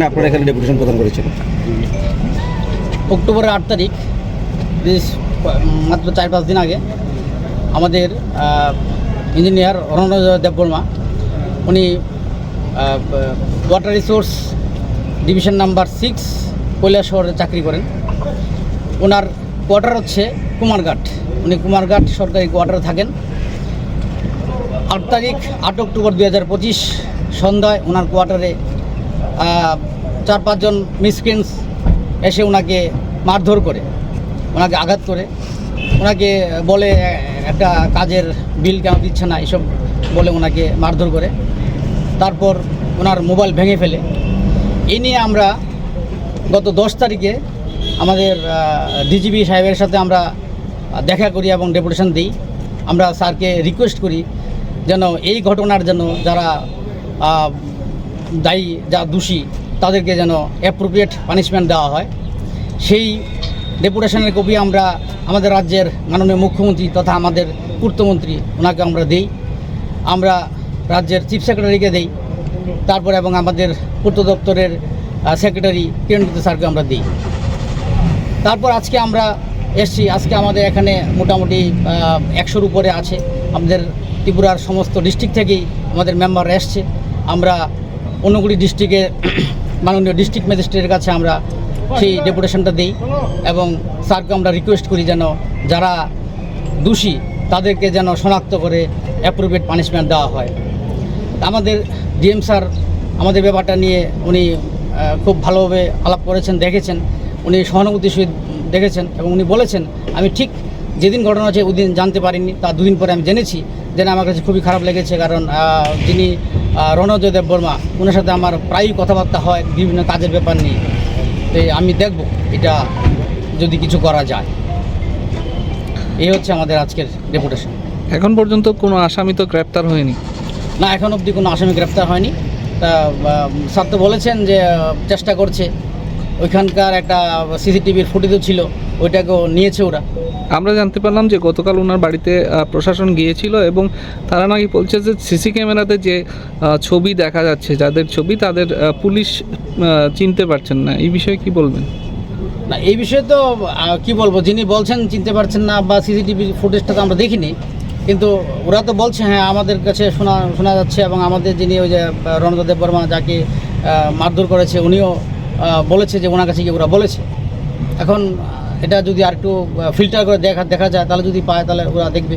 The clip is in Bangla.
মানে আপনারা এখানে ডেপুটেশন প্রদান করেছেন। অক্টোবরের আট তারিখ, বেশ মাত্র চার পাঁচ দিন আগে আমাদের ইঞ্জিনিয়ার অরণ্য দেববর্মা উনি water resource division number six কৈলাসহরে চাকরি করেন। ওনার কোয়ার্টার হচ্ছে কুমারঘাট। উনি কুমারঘাট সরকারি কোয়ার্টারে থাকেন। আট তারিখ, আট অক্টোবর দু সন্ধ্যায় ওনার কোয়ার্টারে চার পাঁচজন মিসক্রিন্স এসে ওনাকে মারধর করে, ওনাকে আঘাত করে। ওনাকে বলে, একটা কাজের বিল কেন দিচ্ছে না? এসব বলে ওনাকে মারধর করে। তারপর ওনার মোবাইল ভেঙে ফেলে। এই নিয়ে আমরা গত দশ তারিখে আমাদের ডিজিপি সাহেবের সাথে আমরা দেখা করি এবং ডেপুটেশন দিই। আমরা স্যারকে রিকোয়েস্ট করি যেন এই ঘটনার জন্য যারা দায়ী, যা দোষী, তাদেরকে যেন অ্যাপ্রোপ্রিয়েট পানিশমেন্ট দেওয়া হয়। সেই ডেপুটেশনের কপি আমরা আমাদের রাজ্যের মাননীয় মুখ্যমন্ত্রী তথা আমাদের পূর্তমন্ত্রী, ওনাকে আমরা দেই। আমরা রাজ্যের চিফ সেক্রেটারিকে দেই। তারপর এবং আমাদের পূর্ত দপ্তরের সেক্রেটারি কিরণজিৎ স্যারকে আমরা দিই। তারপর আজকে আমরা এসছি, আজকে আমাদের এখানে মোটামুটি একশোর উপরে আছে। আমাদের ত্রিপুরার সমস্ত ডিস্ট্রিক্ট থেকেই আমাদের মেম্বার এসছে। আমরা অনুগুড়ি ডিস্ট্রিক্টে, মাননীয় ডিস্ট্রিক্ট ম্যাজিস্ট্রেটের কাছে আমরা সেই ডেপুটেশনটা দিই এবং স্যারকে আমরা রিকোয়েস্ট করি যেন যারা দোষী তাদেরকে যেন শনাক্ত করে অ্যাপ্রোপ্রিয়েট পানিশমেন্ট দেওয়া হয়। আমাদের ডিএম স্যার আমাদের ব্যাপারটা নিয়ে উনি খুব ভালোভাবে আলাপ করেছেন, দেখেছেন। উনি সহানুভূতির সহিত দেখেছেন এবং উনি বলেছেন, আমি ঠিক যেদিন ঘটনা হচ্ছে ওই জানতে পারিনি, তা দুদিন পরে আমি জেনেছি। যেন আমার কাছে খুবই খারাপ লেগেছে কারণ যিনি রণজয় দেব বর্মা ওনার সাথে আমার প্রায়ই কথাবার্তা হয় বিভিন্ন কাজের ব্যাপার নিয়ে। তো আমি দেখব এটা যদি কিছু করা যায়। এই হচ্ছে আমাদের আজকের ডেপুটেশন এখন পর্যন্ত কোনো আসামি তো গ্রেপ্তার হয়নি? না এখন অবধি কোনো আসামি গ্রেপ্তার হয়নি। তা স্যার তো বলেছেন যে চেষ্টা করছে। ওইখানকার একটা সিসিটিভির ফুটেজও ছিল ওইটাকেও নিয়েছে ওরা। আমরা জানতে পারলাম যে গতকাল ওনার বাড়িতে প্রশাসন গিয়েছিল এবং তারা নাকি বলছে যে সিসি ক্যামেরাতে যে ছবি দেখা যাচ্ছে যাদের ছবি তাদের পুলিশ চিনতে পারছেন না। এই বিষয়ে কি বলবেন? না এই বিষয়ে তো কি বলব যিনি বলছেন চিনতে পারছেন না বা সিসিটিভি ফুটেজটা তো আমরা দেখিনি। কিন্তু ওরা তো বলছে হ্যাঁ আমাদের কাছে শোনা শোনা যাচ্ছে এবং আমাদের যিনি ওই যে রণদেব বর্মা যাকে মারধর করেছে উনিও বলেছে যে ওনার কাছে গিয়ে ওরা বলেছে। এখন এটা যদি আর একটু ফিল্টার করে দেখা দেখা যায়, তাহলে যদি পায়, তাহলে ওরা দেখবে।